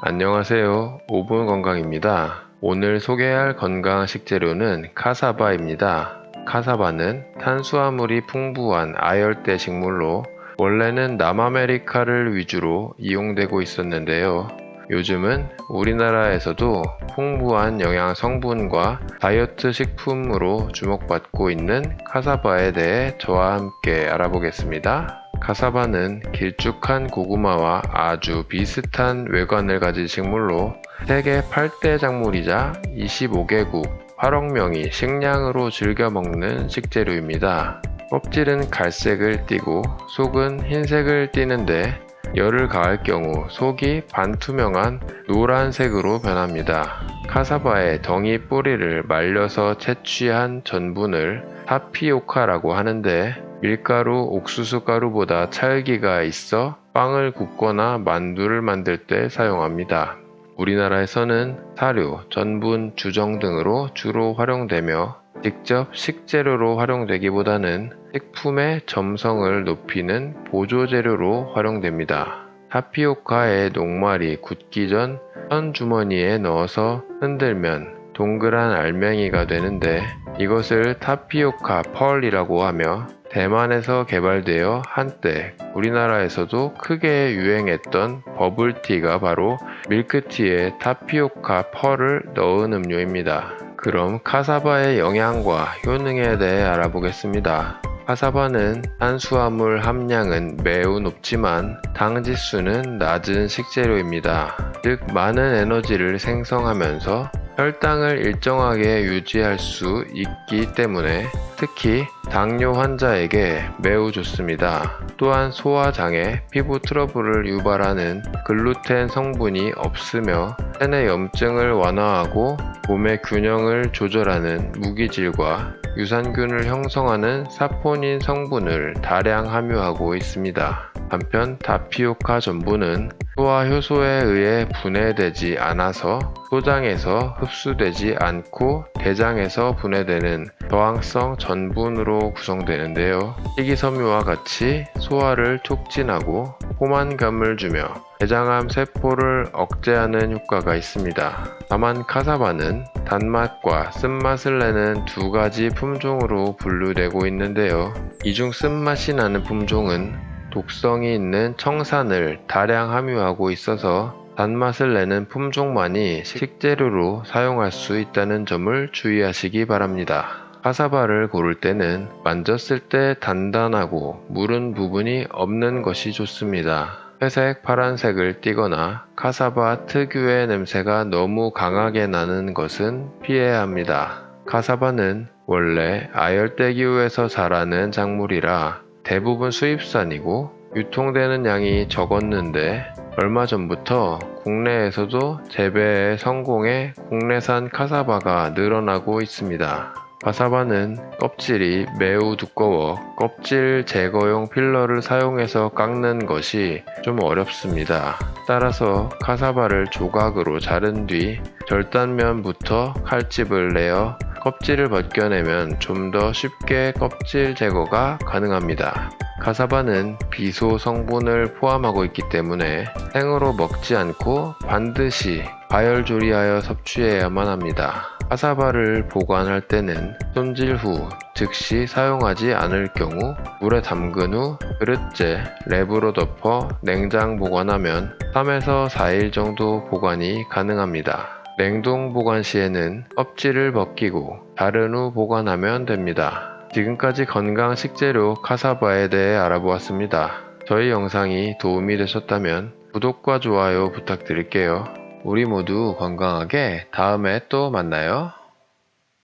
안녕하세요. 5분 건강입니다. 오늘 소개할 건강 식재료는 카사바입니다. 카사바는 탄수화물이 풍부한 아열대 식물로 원래는 남아메리카를 위주로 이용되고 있었는데요. 요즘은 우리나라에서도 풍부한 영양 성분과 다이어트 식품으로 주목받고 있는 카사바에 대해 저와 함께 알아보겠습니다. 카사바는 길쭉한 고구마와 아주 비슷한 외관을 가진 식물로 세계 8대 작물이자 25개국 8억 명이 식량으로 즐겨 먹는 식재료입니다. 껍질은 갈색을 띠고 속은 흰색을 띠는데 열을 가할 경우 속이 반투명한 노란색으로 변합니다. 카사바의 덩이 뿌리를 말려서 채취한 전분을 타피오카라고 하는데 밀가루, 옥수수 가루보다 찰기가 있어 빵을 굽거나 만두를 만들 때 사용합니다. 우리나라에서는 사료, 전분, 주정 등으로 주로 활용되며 직접 식재료로 활용되기보다는 식품의 점성을 높이는 보조재료로 활용됩니다. 타피오카의 녹말이 굳기 전 선주머니에 넣어서 흔들면 동그란 알맹이가 되는데 이것을 타피오카 펄이라고 하며 대만에서 개발되어 한때 우리나라에서도 크게 유행했던 버블티가 바로 밀크티에 타피오카 펄을 넣은 음료입니다. 그럼 카사바의 영양과 효능에 대해 알아보겠습니다. 카사바는 탄수화물 함량은 매우 높지만 당 지수는 낮은 식재료입니다. 즉 많은 에너지를 생성하면서 혈당을 일정하게 유지할 수 있기 때문에 특히 당뇨 환자에게 매우 좋습니다. 또한 소화장애, 피부 트러블을 유발하는 글루텐 성분이 없으며 체내 염증을 완화하고 몸의 균형을 조절하는 무기질과 유산균을 형성하는 사포닌 성분을 다량 함유하고 있습니다. 한편 다피오카 전분은 소화 효소에 의해 분해되지 않아서 소장에서 흡수되지 않고 대장에서 분해되는 저항성 전분으로 구성되는데요. 식이섬유와 같이 소화를 촉진하고 포만감을 주며 대장암 세포를 억제하는 효과가 있습니다. 다만 카사바는 단맛과 쓴맛을 내는 두 가지 품종으로 분류되고 있는데요. 이중 쓴맛이 나는 품종은 독성이 있는 청산을 다량 함유하고 있어서 단맛을 내는 품종만이 식재료로 사용할 수 있다는 점을 주의하시기 바랍니다. 카사바를 고를 때는 만졌을 때 단단하고 무른 부분이 없는 것이 좋습니다. 회색, 파란색을 띠거나 카사바 특유의 냄새가 너무 강하게 나는 것은 피해야 합니다. 카사바는 원래 아열대 기후에서 자라는 작물이라 대부분 수입산이고 유통되는 양이 적었는데 얼마 전부터 국내에서도 재배에 성공해 국내산 카사바가 늘어나고 있습니다. 카사바는 껍질이 매우 두꺼워 껍질 제거용 필러를 사용해서 깎는 것이 좀 어렵습니다. 따라서 카사바를 조각으로 자른 뒤 절단면부터 칼집을 내어 껍질을 벗겨내면 좀 더 쉽게 껍질 제거가 가능합니다. 카사바는 비소 성분을 포함하고 있기 때문에 생으로 먹지 않고 반드시 과열 조리하여 섭취해야만 합니다. 카사바를 보관할 때는 손질 후 즉시 사용하지 않을 경우 물에 담근 후 그릇째 랩으로 덮어 냉장 보관하면 3에서 4일 정도 보관이 가능합니다. 냉동 보관 시에는 껍질을 벗기고 자른 후 보관하면 됩니다. 지금까지 건강 식재료 카사바에 대해 알아보았습니다. 저희 영상이 도움이 되셨다면 구독과 좋아요 부탁드릴게요. 우리 모두 건강하게 다음에 또 만나요.